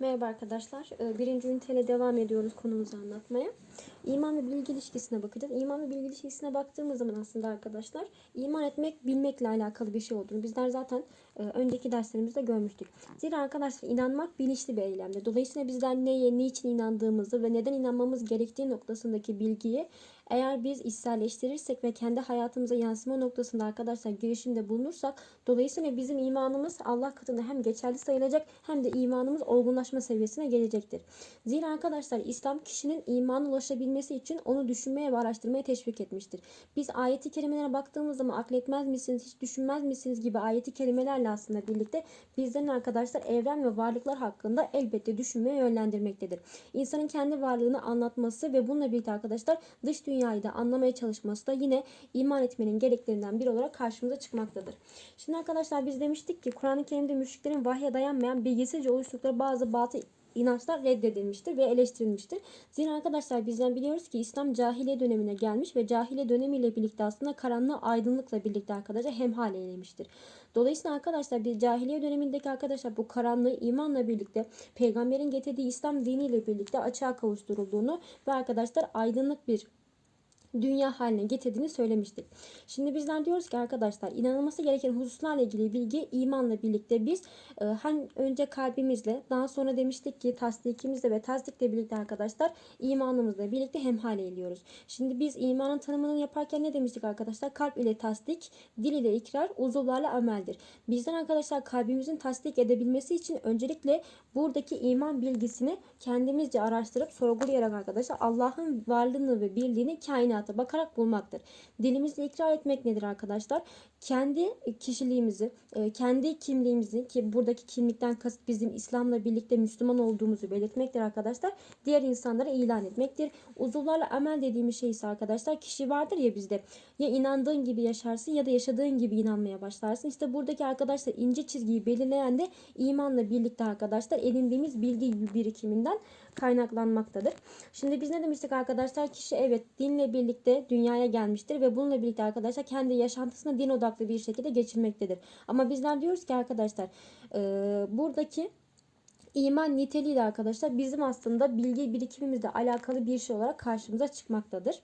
Merhaba arkadaşlar. Ee, Birinci üniteyle devam ediyoruz konumuzu anlatmaya. İman ve bilgi ilişkisine bakacağız. İman ve bilgi ilişkisine baktığımız zaman aslında arkadaşlar iman etmek bilmekle alakalı bir şey olduğunu bizler zaten e, önceki derslerimizde görmüştük. Zira arkadaşlar inanmak bilinçli bir eylemdir. Dolayısıyla bizler neye, niçin inandığımızı ve neden inanmamız gerektiği noktasındaki bilgiyi eğer biz içselleştirirsek ve kendi hayatımıza yansıma noktasında arkadaşlar girişimde bulunursak dolayısıyla bizim imanımız Allah katında hem geçerli sayılacak hem de imanımız olgunlaşma seviyesine gelecektir. Zira arkadaşlar İslam kişinin imana ulaşabilmesi için onu düşünmeye ve araştırmaya teşvik etmiştir. Biz ayeti kerimelere baktığımız zaman akletmez misiniz, hiç düşünmez misiniz gibi ayeti kerimelerle aslında birlikte bizlerin arkadaşlar evren ve varlıklar hakkında elbette düşünmeye yönlendirmektedir. İnsanın kendi varlığını anlatması ve bununla birlikte arkadaşlar dış dünyayı da anlamaya çalışması da yine iman etmenin gereklerinden biri olarak karşımıza çıkmaktadır. Şimdi arkadaşlar biz demiştik ki Kur'an-ı Kerim'de müşriklerin vahye dayanmayan bilgisizce oluşturdukları bazı batıl inançlar reddedilmiştir ve eleştirilmiştir. Zira arkadaşlar bizden biliyoruz ki İslam cahiliye dönemine gelmiş ve cahiliye dönemiyle birlikte aslında karanlığı aydınlıkla birlikte arkadaşlar hemhal eylemiştir. Dolayısıyla arkadaşlar bir cahiliye dönemindeki arkadaşlar bu karanlığı imanla birlikte peygamberin getirdiği İslam diniyle birlikte açığa kavuşturulduğunu ve arkadaşlar aydınlık bir dünya haline getirdiğini söylemiştik. Şimdi bizler diyoruz ki arkadaşlar inanılması gereken hususlarla ilgili bilgi imanla birlikte biz e, hem önce kalbimizle daha sonra demiştik ki tasdikimizle ve tasdikle birlikte arkadaşlar imanımızla birlikte hemhal ediyoruz. Şimdi biz imanın tanımını yaparken ne demiştik arkadaşlar? Kalp ile tasdik, dil ile ikrar, uzuvlarla ameldir. Bizden arkadaşlar kalbimizin tasdik edebilmesi için öncelikle buradaki iman bilgisini kendimizce araştırıp sorgulayarak arkadaşlar Allah'ın varlığını ve birliğini kainata bakarak bulmaktır. Dilimizle ikrar etmek nedir arkadaşlar? Kendi kişiliğimizi, e, kendi kimliğimizi ki buradaki kimlikten kasıt bizim İslam'la birlikte Müslüman olduğumuzu belirtmektir arkadaşlar. Diğer insanlara ilan etmektir. Uzuvlarla amel dediğimiz şey ise arkadaşlar kişi vardır ya bizde. Ya inandığın gibi yaşarsın ya da yaşadığın gibi inanmaya başlarsın. İşte buradaki arkadaşlar ince çizgiyi belirleyen de imanla birlikte arkadaşlar edindiğimiz bilgi birikiminden kaynaklanmaktadır. Şimdi biz ne demiştik arkadaşlar? Kişi evet dinle birlikte dünyaya gelmiştir ve bununla birlikte arkadaşlar kendi yaşantısını din odaklı bir şekilde geçirmektedir. Ama bizler diyoruz ki arkadaşlar e, buradaki iman niteliği de arkadaşlar bizim aslında bilgi birikimimizle alakalı bir şey olarak karşımıza çıkmaktadır.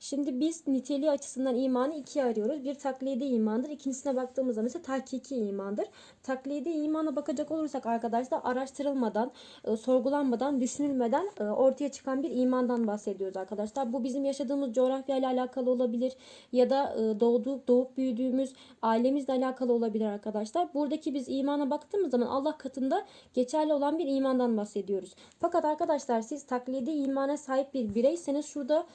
Şimdi biz niteliği açısından imanı ikiye arıyoruz. Bir taklidi imandır. İkincisine baktığımız zaman ise tahkiki imandır. Taklidi imana bakacak olursak arkadaşlar araştırılmadan, e, sorgulanmadan, düşünülmeden e, ortaya çıkan bir imandan bahsediyoruz arkadaşlar. Bu bizim yaşadığımız coğrafya ile alakalı olabilir ya da e, doğduğu, doğup büyüdüğümüz ailemizle alakalı olabilir arkadaşlar. Buradaki biz imana baktığımız zaman Allah katında geçerli olan bir imandan bahsediyoruz. Fakat arkadaşlar siz taklidi imana sahip bir bireyseniz şurada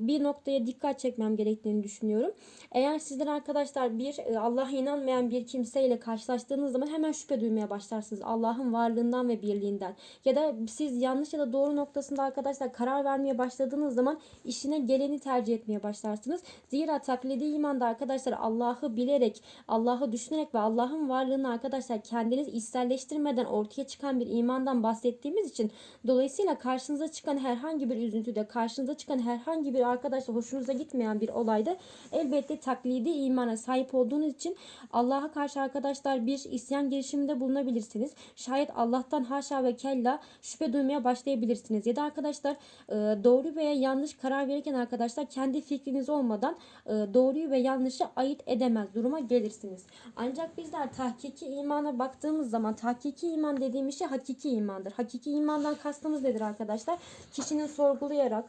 bir noktaya dikkat çekmem gerektiğini düşünüyorum. Eğer sizler arkadaşlar bir e, Allah'a inanmayan bir kimseyle karşılaştığınız zaman hemen şüphe duymaya başlarsınız. Allah'ın varlığından ve birliğinden. Ya da siz yanlış ya da doğru noktasında arkadaşlar karar vermeye başladığınız zaman işine geleni tercih etmeye başlarsınız. Zira taklidi imanda arkadaşlar Allah'ı bilerek, Allah'ı düşünerek ve Allah'ın varlığını arkadaşlar kendiniz içselleştirmeden ortaya çıkan bir imandan bahsettiğimiz için dolayısıyla karşınıza çıkan herhangi bir üzüntüde, karşınıza çıkan herhangi bir arkadaşla hoşunuza gitmeyen bir olayda elbette taklidi imana sahip olduğunuz için Allah'a karşı arkadaşlar bir isyan girişiminde bulunabilirsiniz. Şayet Allah'tan haşa ve kella şüphe duymaya başlayabilirsiniz. Ya da arkadaşlar e, doğru veya yanlış karar verirken arkadaşlar kendi fikriniz olmadan e, doğruyu ve yanlışı ayırt edemez duruma gelirsiniz. Ancak bizler tahkiki imana baktığımız zaman tahkiki iman dediğimiz şey hakiki imandır. Hakiki imandan kastımız nedir arkadaşlar? Kişinin sorgulayarak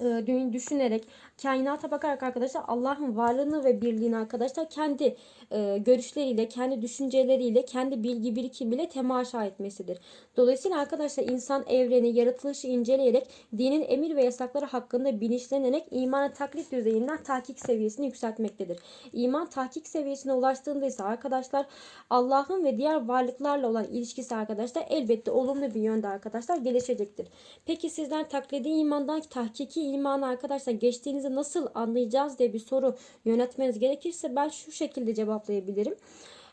e, düşünerek kainata bakarak arkadaşlar Allah'ın varlığını ve birliğini arkadaşlar kendi e, görüşleriyle, kendi düşünceleriyle, kendi bilgi birikimiyle temaşa etmesidir. Dolayısıyla arkadaşlar insan evreni, yaratılışı inceleyerek dinin emir ve yasakları hakkında bilinçlenerek imanı taklit düzeyinden tahkik seviyesini yükseltmektedir. İman tahkik seviyesine ulaştığında ise arkadaşlar Allah'ın ve diğer varlıklarla olan ilişkisi arkadaşlar elbette olumlu bir yönde arkadaşlar gelişecektir. Peki sizler taklidi imandan tahkiki imanı arkadaşlar geçtiğinizi nasıl anlayacağız diye bir soru yönetmeniz gerekirse ben şu şekilde cevaplayabilirim.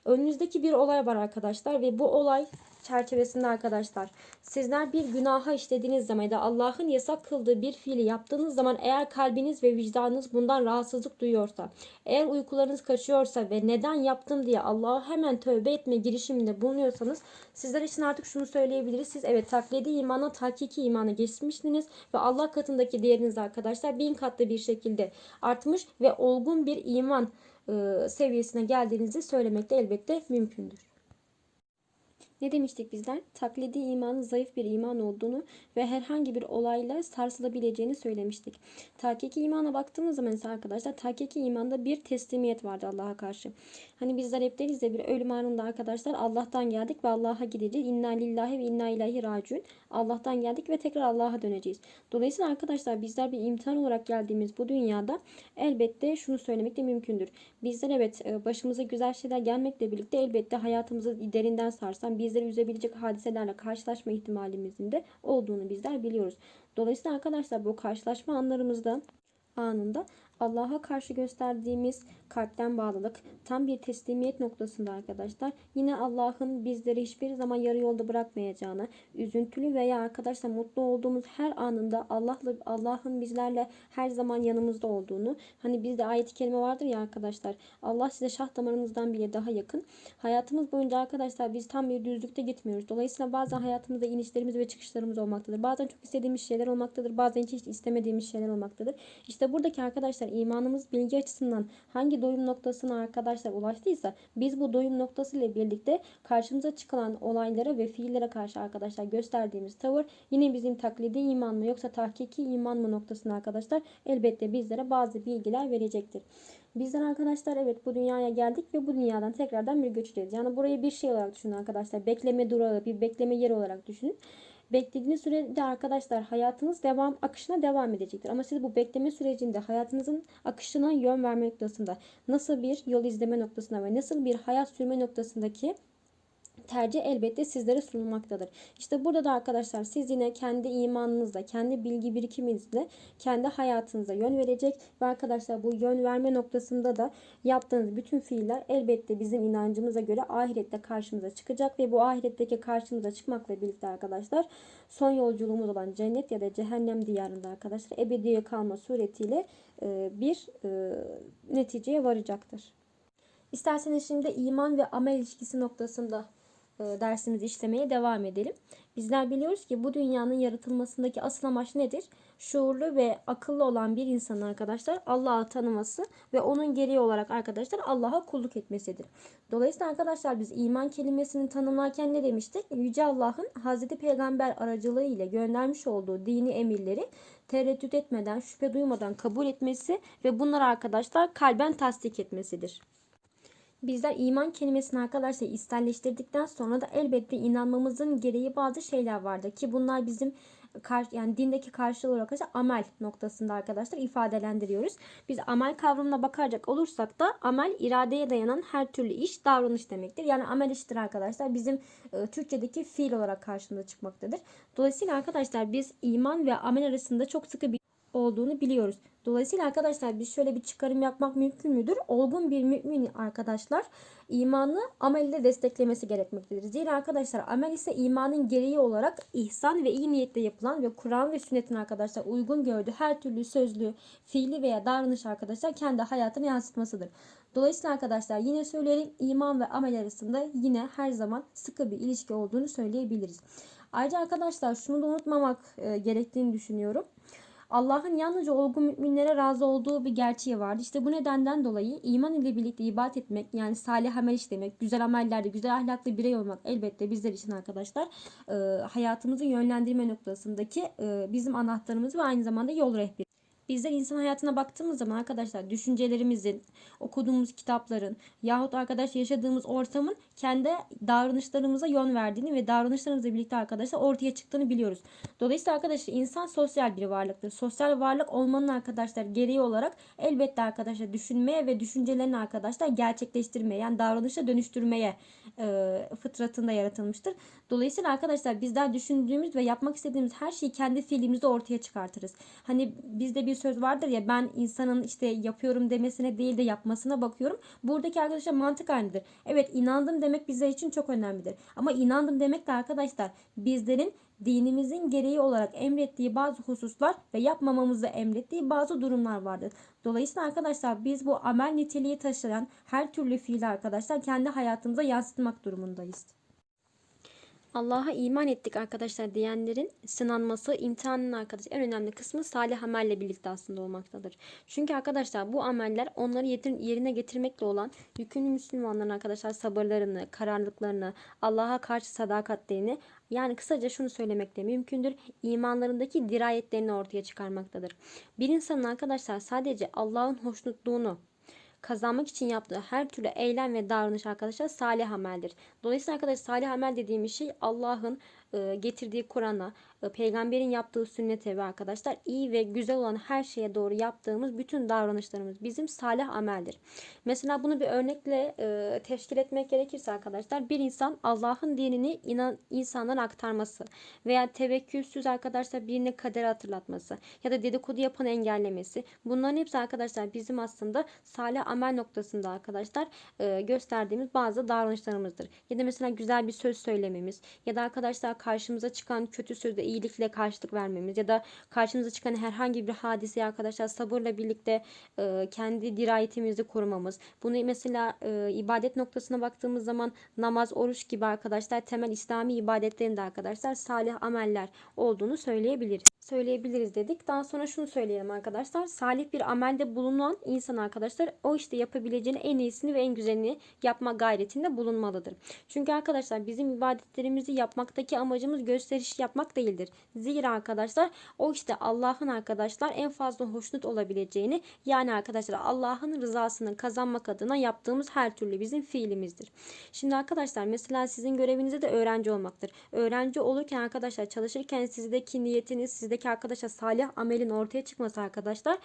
Önünüzdeki bir olay var arkadaşlar ve bu olay çerçevesinde arkadaşlar sizler bir günaha işlediğiniz zaman ya da Allah'ın yasak kıldığı bir fiili yaptığınız zaman eğer kalbiniz ve vicdanınız bundan rahatsızlık duyuyorsa, eğer uykularınız kaçıyorsa ve neden yaptım diye Allah'a hemen tövbe etme girişiminde bulunuyorsanız sizler için artık şunu söyleyebiliriz. Siz evet taklidi imana, hakiki imana geçmişsiniz ve Allah katındaki değeriniz arkadaşlar bin katlı bir şekilde artmış ve olgun bir iman seviyesine geldiğinizi söylemek de elbette mümkündür. Ne demiştik bizler? Taklidi imanın zayıf bir iman olduğunu ve herhangi bir olayla sarsılabileceğini söylemiştik. Tahkiki imana baktığımız zaman ise arkadaşlar tahkiki imanda bir teslimiyet vardı Allah'a karşı. Hani bizler hep deriz ya bir ölüm anında arkadaşlar Allah'tan geldik ve Allah'a gideceğiz. İnna lillahi ve inna ilahi raciun. Allah'tan geldik ve tekrar Allah'a döneceğiz. Dolayısıyla arkadaşlar bizler bir imtihan olarak geldiğimiz bu dünyada elbette şunu söylemek de mümkündür. Bizler evet e, başımıza güzel şeyler gelmekle birlikte elbette hayatımızı derinden sarsan bizleri üzebilecek hadiselerle karşılaşma ihtimalimizin de olduğunu bizler biliyoruz. Dolayısıyla arkadaşlar bu karşılaşma anlarımızda anında Allah'a karşı gösterdiğimiz kalpten bağlılık tam bir teslimiyet noktasında arkadaşlar. Yine Allah'ın bizleri hiçbir zaman yarı yolda bırakmayacağını, üzüntülü veya arkadaşlar mutlu olduğumuz her anında Allah'la Allah'ın bizlerle her zaman yanımızda olduğunu. Hani bizde ayet-i kerime vardır ya arkadaşlar. Allah size şah damarınızdan bile daha yakın. Hayatımız boyunca arkadaşlar biz tam bir düzlükte gitmiyoruz. Dolayısıyla bazen hayatımızda inişlerimiz ve çıkışlarımız olmaktadır. Bazen çok istediğimiz şeyler olmaktadır. Bazen hiç istemediğimiz şeyler olmaktadır. İşte buradaki arkadaşlar imanımız bilgi açısından hangi doyum noktasına arkadaşlar ulaştıysa biz bu doyum noktası ile birlikte karşımıza çıkan olaylara ve fiillere karşı arkadaşlar gösterdiğimiz tavır yine bizim taklidi iman mı yoksa tahkiki iman mı noktasına arkadaşlar elbette bizlere bazı bilgiler verecektir. Bizler arkadaşlar evet bu dünyaya geldik ve bu dünyadan tekrardan bir göçeceğiz. Yani burayı bir şey olarak düşünün arkadaşlar. Bekleme durağı, bir bekleme yeri olarak düşünün. Beklediğiniz sürede arkadaşlar hayatınız devam akışına devam edecektir. Ama siz bu bekleme sürecinde hayatınızın akışına yön verme noktasında nasıl bir yol izleme noktasında ve nasıl bir hayat sürme noktasındaki tercih elbette sizlere sunulmaktadır. İşte burada da arkadaşlar siz yine kendi imanınızla, kendi bilgi birikiminizle, kendi hayatınıza yön verecek ve arkadaşlar bu yön verme noktasında da yaptığınız bütün fiiller elbette bizim inancımıza göre ahirette karşımıza çıkacak ve bu ahiretteki karşımıza çıkmakla birlikte arkadaşlar son yolculuğumuz olan cennet ya da cehennem diyarında arkadaşlar ebediye kalma suretiyle e, bir e, neticeye varacaktır. İsterseniz şimdi iman ve amel ilişkisi noktasında dersimizi işlemeye devam edelim. Bizler biliyoruz ki bu dünyanın yaratılmasındaki asıl amaç nedir? Şuurlu ve akıllı olan bir insanın arkadaşlar Allah'ı tanıması ve onun gereği olarak arkadaşlar Allah'a kulluk etmesidir. Dolayısıyla arkadaşlar biz iman kelimesini tanımlarken ne demiştik? Yüce Allah'ın Hazreti Peygamber aracılığı ile göndermiş olduğu dini emirleri tereddüt etmeden, şüphe duymadan kabul etmesi ve bunları arkadaşlar kalben tasdik etmesidir. Bizler iman kelimesini arkadaşlar isterleştirdikten sonra da elbette inanmamızın gereği bazı şeyler vardır ki bunlar bizim yani dindeki karşılığı olarak arkadaşlar amel noktasında arkadaşlar ifadelendiriyoruz. Biz amel kavramına bakacak olursak da amel iradeye dayanan her türlü iş, davranış demektir. Yani amel iştir arkadaşlar bizim e, Türkçedeki fiil olarak karşımıza çıkmaktadır. Dolayısıyla arkadaşlar biz iman ve amel arasında çok sıkı bir olduğunu biliyoruz. Dolayısıyla arkadaşlar biz şöyle bir çıkarım yapmak mümkün müdür? Olgun bir mümin arkadaşlar imanı amelle desteklemesi gerekmektedir. Zira arkadaşlar amel ise imanın gereği olarak ihsan ve iyi niyetle yapılan ve Kur'an ve sünnetin arkadaşlar uygun gördüğü her türlü sözlü, fiili veya davranış arkadaşlar kendi hayatını yansıtmasıdır. Dolayısıyla arkadaşlar yine söyleyelim iman ve amel arasında yine her zaman sıkı bir ilişki olduğunu söyleyebiliriz. Ayrıca arkadaşlar şunu da unutmamak e, gerektiğini düşünüyorum. Allah'ın yalnızca olgun müminlere razı olduğu bir gerçeği vardı. İşte bu nedenden dolayı iman ile birlikte ibadet etmek yani salih amel işlemek, güzel amellerde güzel ahlaklı birey olmak elbette bizler için arkadaşlar e, hayatımızı yönlendirme noktasındaki e, bizim anahtarımız ve aynı zamanda yol rehberi. Bizler insan hayatına baktığımız zaman arkadaşlar düşüncelerimizin, okuduğumuz kitapların yahut arkadaş yaşadığımız ortamın kendi davranışlarımıza yön verdiğini ve davranışlarımızla birlikte arkadaşlar ortaya çıktığını biliyoruz. Dolayısıyla arkadaşlar insan sosyal bir varlıktır. Sosyal varlık olmanın arkadaşlar gereği olarak elbette arkadaşlar düşünmeye ve düşüncelerini arkadaşlar gerçekleştirmeye yani davranışa dönüştürmeye e, fıtratında yaratılmıştır. Dolayısıyla arkadaşlar bizler düşündüğümüz ve yapmak istediğimiz her şeyi kendi fiilimizde ortaya çıkartırız. Hani bizde bir bir söz vardır ya ben insanın işte yapıyorum demesine değil de yapmasına bakıyorum. Buradaki arkadaşlar mantık aynıdır. Evet inandım demek bizler için çok önemlidir. Ama inandım demek de arkadaşlar bizlerin dinimizin gereği olarak emrettiği bazı hususlar ve yapmamamızı emrettiği bazı durumlar vardır. Dolayısıyla arkadaşlar biz bu amel niteliği taşıyan her türlü fiili arkadaşlar kendi hayatımıza yansıtmak durumundayız. Allah'a iman ettik arkadaşlar diyenlerin sınanması, imtihanın arkadaşlar en önemli kısmı salih amelle birlikte aslında olmaktadır. Çünkü arkadaşlar bu ameller onları yerine getirmekle olan yükümlü Müslümanların arkadaşlar sabırlarını, kararlılıklarını, Allah'a karşı sadakatlerini yani kısaca şunu söylemek de mümkündür. imanlarındaki dirayetlerini ortaya çıkarmaktadır. Bir insanın arkadaşlar sadece Allah'ın hoşnutluğunu, kazanmak için yaptığı her türlü eylem ve davranış arkadaşlar salih ameldir. Dolayısıyla arkadaşlar salih amel dediğimiz şey Allah'ın getirdiği Kur'an'a, e, peygamberin yaptığı sünnete ve arkadaşlar iyi ve güzel olan her şeye doğru yaptığımız bütün davranışlarımız bizim salih ameldir. Mesela bunu bir örnekle e, teşkil etmek gerekirse arkadaşlar bir insan Allah'ın dinini insanlara aktarması veya tevekkülsüz arkadaşlar birine kader hatırlatması ya da dedikodu yapanı engellemesi bunların hepsi arkadaşlar bizim aslında salih amel noktasında arkadaşlar e, gösterdiğimiz bazı davranışlarımızdır. Ya da mesela güzel bir söz söylememiz ya da arkadaşlar karşımıza çıkan kötü sözde iyilikle karşılık vermemiz ya da karşımıza çıkan herhangi bir hadiseye arkadaşlar sabırla birlikte e, kendi dirayetimizi korumamız. Bunu mesela e, ibadet noktasına baktığımız zaman namaz, oruç gibi arkadaşlar temel İslami ibadetlerin de arkadaşlar salih ameller olduğunu söyleyebiliriz. Söyleyebiliriz dedik. Daha sonra şunu söyleyelim arkadaşlar. Salih bir amelde bulunan insan arkadaşlar o işte yapabileceğini en iyisini ve en güzelini yapma gayretinde bulunmalıdır. Çünkü arkadaşlar bizim ibadetlerimizi yapmaktaki amacımız gösteriş yapmak değildir. Zira arkadaşlar o işte Allah'ın arkadaşlar en fazla hoşnut olabileceğini yani arkadaşlar Allah'ın rızasını kazanmak adına yaptığımız her türlü bizim fiilimizdir. Şimdi arkadaşlar mesela sizin göreviniz de öğrenci olmaktır. Öğrenci olurken arkadaşlar çalışırken sizdeki niyetiniz, sizdeki arkadaşlar salih amelin ortaya çıkması arkadaşlar.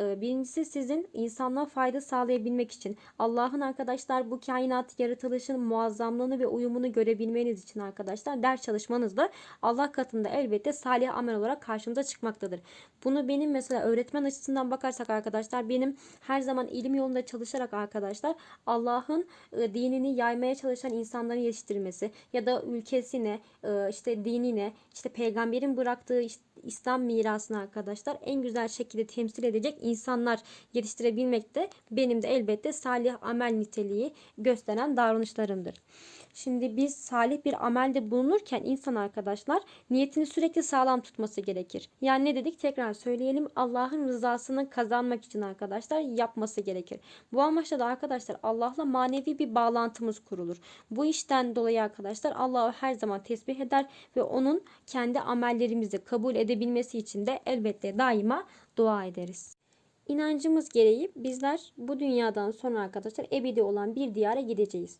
e, Birincisi sizin insanlığa fayda sağlayabilmek için Allah'ın arkadaşlar bu kainat yaratılışın muazzamlığını ve uyumunu görebilmeniz için arkadaşlar ders çalışmanız da Allah katında elbette salih amel olarak karşımıza çıkmaktadır. Bunu benim mesela öğretmen açısından bakarsak arkadaşlar benim her zaman ilim yolunda çalışarak arkadaşlar Allah'ın e, dinini yaymaya çalışan insanların yetiştirilmesi ya da ülkesine e, işte dinine işte peygamberin bıraktığı işte İslam mirasını arkadaşlar en güzel şekilde temsil edecek insanlar yetiştirebilmek de benim de elbette salih amel niteliği gösteren davranışlarımdır. Şimdi biz salih bir amelde bulunurken insan arkadaşlar niyetini sürekli sağlam tutması gerekir. Yani ne dedik tekrar söyleyelim Allah'ın rızasını kazanmak için arkadaşlar yapması gerekir. Bu amaçla da arkadaşlar Allah'la manevi bir bağlantımız kurulur. Bu işten dolayı arkadaşlar Allah'ı her zaman tesbih eder ve onun kendi amellerimizi kabul edebilmesi için de elbette daima dua ederiz. İnancımız gereği bizler bu dünyadan sonra arkadaşlar ebedi olan bir diyara gideceğiz.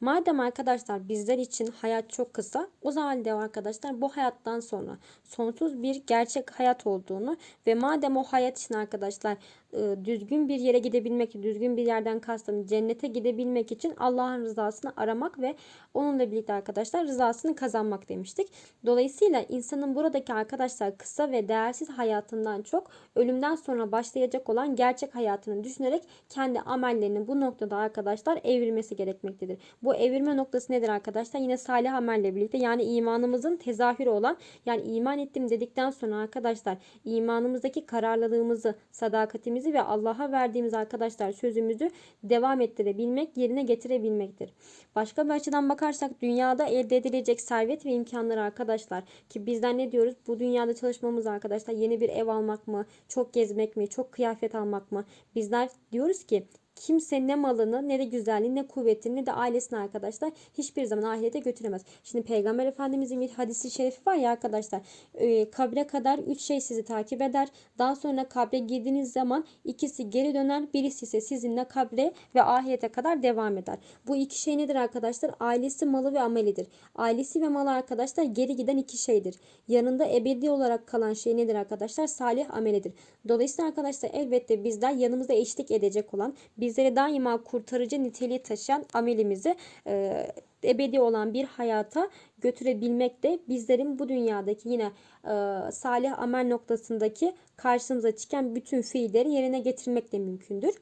Madem arkadaşlar bizler için hayat çok kısa, o zaman de arkadaşlar bu hayattan sonra sonsuz bir gerçek hayat olduğunu ve madem o hayat için arkadaşlar e, düzgün bir yere gidebilmek, düzgün bir yerden kastım cennete gidebilmek için Allah'ın rızasını aramak ve onunla birlikte arkadaşlar rızasını kazanmak demiştik. Dolayısıyla insanın buradaki arkadaşlar kısa ve değersiz hayatından çok ölümden sonra başlayacak olan gerçek hayatını düşünerek kendi amellerini bu noktada arkadaşlar evirmesi gerekmektedir. Bu evirme noktası nedir arkadaşlar? Yine salih amelle birlikte yani imanımızın tezahürü olan yani iman ettim dedikten sonra arkadaşlar imanımızdaki kararlılığımızı, sadakatimizi ve Allah'a verdiğimiz arkadaşlar sözümüzü devam ettirebilmek, yerine getirebilmektir. Başka bir açıdan bakarsak dünyada elde edilecek servet ve imkanları arkadaşlar ki bizden ne diyoruz? Bu dünyada çalışmamız arkadaşlar yeni bir ev almak mı, çok gezmek mi, çok kıyafet almak mı? Bizler diyoruz ki kimse ne malını ne de güzelliğini ne kuvvetini ne de ailesini arkadaşlar hiçbir zaman ahirete götüremez. Şimdi Peygamber Efendimizin bir hadisi şerifi var ya arkadaşlar e, kabre kadar üç şey sizi takip eder. Daha sonra kabre girdiğiniz zaman ikisi geri döner birisi ise sizinle kabre ve ahirete kadar devam eder. Bu iki şey nedir arkadaşlar? Ailesi, malı ve amelidir. Ailesi ve malı arkadaşlar geri giden iki şeydir. Yanında ebedi olarak kalan şey nedir arkadaşlar? Salih amelidir. Dolayısıyla arkadaşlar elbette bizler yanımızda eşlik edecek olan, bizleri daima kurtarıcı niteliği taşıyan amelimizi e, ebedi olan bir hayata götürebilmek de bizlerin bu dünyadaki yine e, salih amel noktasındaki karşımıza çıkan bütün fiilleri yerine getirmek de mümkündür.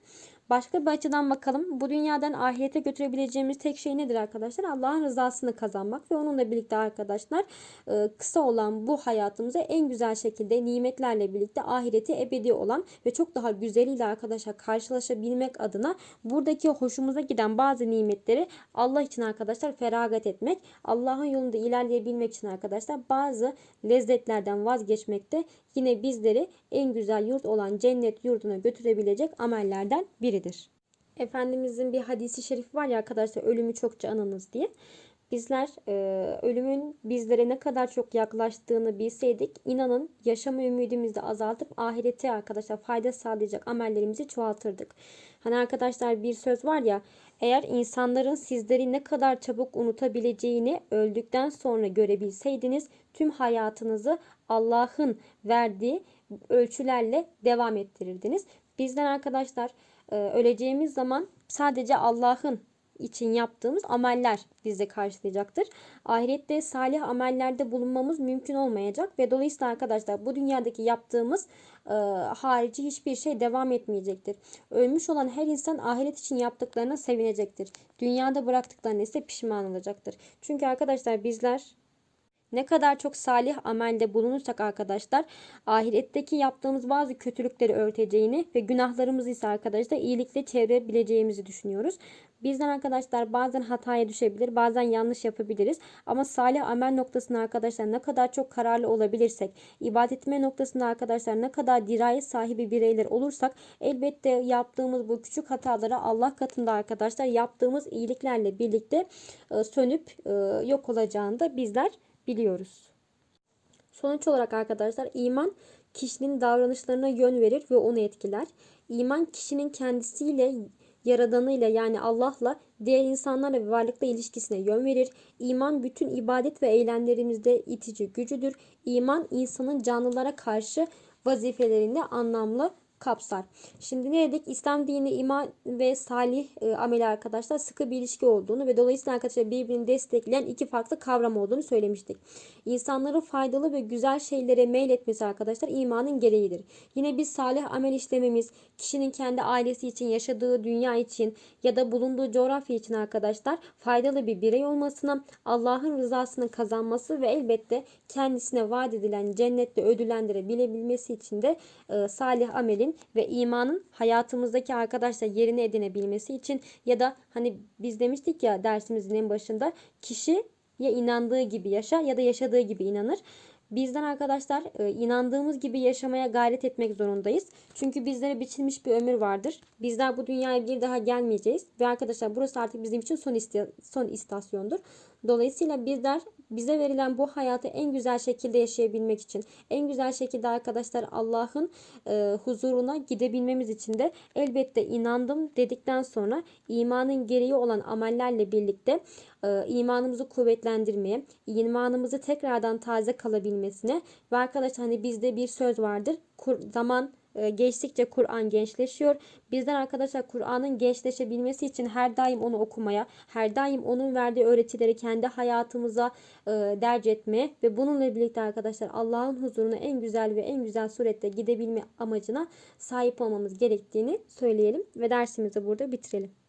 Başka bir açıdan bakalım. Bu dünyadan ahirete götürebileceğimiz tek şey nedir arkadaşlar? Allah'ın rızasını kazanmak ve onunla birlikte arkadaşlar e, kısa olan bu hayatımıza en güzel şekilde nimetlerle birlikte ahireti ebedi olan ve çok daha güzeliyle arkadaşlar karşılaşabilmek adına buradaki hoşumuza giden bazı nimetleri Allah için arkadaşlar feragat etmek, Allah'ın yolunda ilerleyebilmek için arkadaşlar bazı lezzetlerden vazgeçmekte yine bizleri en güzel yurt olan cennet yurduna götürebilecek amellerden biridir. Efendimizin bir hadisi şerif var ya arkadaşlar ölümü çokça anınız diye. Bizler e, ölümün bizlere ne kadar çok yaklaştığını bilseydik inanın yaşama ümidimizi de azaltıp ahirete arkadaşlar fayda sağlayacak amellerimizi çoğaltırdık. Hani arkadaşlar bir söz var ya eğer insanların sizleri ne kadar çabuk unutabileceğini öldükten sonra görebilseydiniz tüm hayatınızı Allah'ın verdiği ölçülerle devam ettirirdiniz. Bizden arkadaşlar e, öleceğimiz zaman sadece Allah'ın için yaptığımız ameller bizi karşılayacaktır. Ahirette salih amellerde bulunmamız mümkün olmayacak ve dolayısıyla arkadaşlar bu dünyadaki yaptığımız e, harici hiçbir şey devam etmeyecektir. Ölmüş olan her insan ahiret için yaptıklarına sevinecektir. Dünyada bıraktıklarına ise pişman olacaktır. Çünkü arkadaşlar bizler ne kadar çok salih amelde bulunursak arkadaşlar ahiretteki yaptığımız bazı kötülükleri örteceğini ve günahlarımızı ise arkadaşlar iyilikle çevirebileceğimizi düşünüyoruz. Bizden arkadaşlar bazen hataya düşebilir, bazen yanlış yapabiliriz. Ama salih amel noktasında arkadaşlar ne kadar çok kararlı olabilirsek, ibadet etme noktasında arkadaşlar ne kadar dirayet sahibi bireyler olursak elbette yaptığımız bu küçük hatalara Allah katında arkadaşlar yaptığımız iyiliklerle birlikte e, sönüp e, yok olacağını da bizler biliyoruz. Sonuç olarak arkadaşlar iman kişinin davranışlarına yön verir ve onu etkiler. İman kişinin kendisiyle yaradanıyla yani Allah'la diğer insanlarla ve varlıkla ilişkisine yön verir. İman bütün ibadet ve eylemlerimizde itici gücüdür. İman insanın canlılara karşı vazifelerini anlamlı kapsar. Şimdi ne dedik? İslam dini iman ve salih e, ameli arkadaşlar sıkı bir ilişki olduğunu ve dolayısıyla arkadaşlar birbirini destekleyen iki farklı kavram olduğunu söylemiştik. İnsanların faydalı ve güzel şeylere meyletmesi arkadaşlar imanın gereğidir. Yine biz salih amel işlememiz kişinin kendi ailesi için, yaşadığı dünya için ya da bulunduğu coğrafya için arkadaşlar faydalı bir birey olmasına, Allah'ın rızasını kazanması ve elbette kendisine vaat edilen cennette ödüllendirebilmesi için de e, salih amelin ve imanın hayatımızdaki arkadaşlar yerini edinebilmesi için ya da hani biz demiştik ya dersimizin en başında kişi ya inandığı gibi yaşar ya da yaşadığı gibi inanır. Bizden arkadaşlar e, inandığımız gibi yaşamaya gayret etmek zorundayız. Çünkü bizlere biçilmiş bir ömür vardır. Bizler bu dünyaya bir daha gelmeyeceğiz. Ve arkadaşlar burası artık bizim için son, iste son istasyondur. Dolayısıyla bizler bize verilen bu hayatı en güzel şekilde yaşayabilmek için, en güzel şekilde arkadaşlar Allah'ın e, huzuruna gidebilmemiz için de elbette inandım dedikten sonra imanın gereği olan amellerle birlikte e, imanımızı kuvvetlendirmeye, imanımızı tekrardan taze kalabilmesine ve arkadaşlar hani bizde bir söz vardır. Kur, zaman geçtikçe Kur'an gençleşiyor. Bizden arkadaşlar Kur'an'ın gençleşebilmesi için her daim onu okumaya, her daim onun verdiği öğretileri kendi hayatımıza e, derc etmeye ve bununla birlikte arkadaşlar Allah'ın huzuruna en güzel ve en güzel surette gidebilme amacına sahip olmamız gerektiğini söyleyelim ve dersimizi burada bitirelim.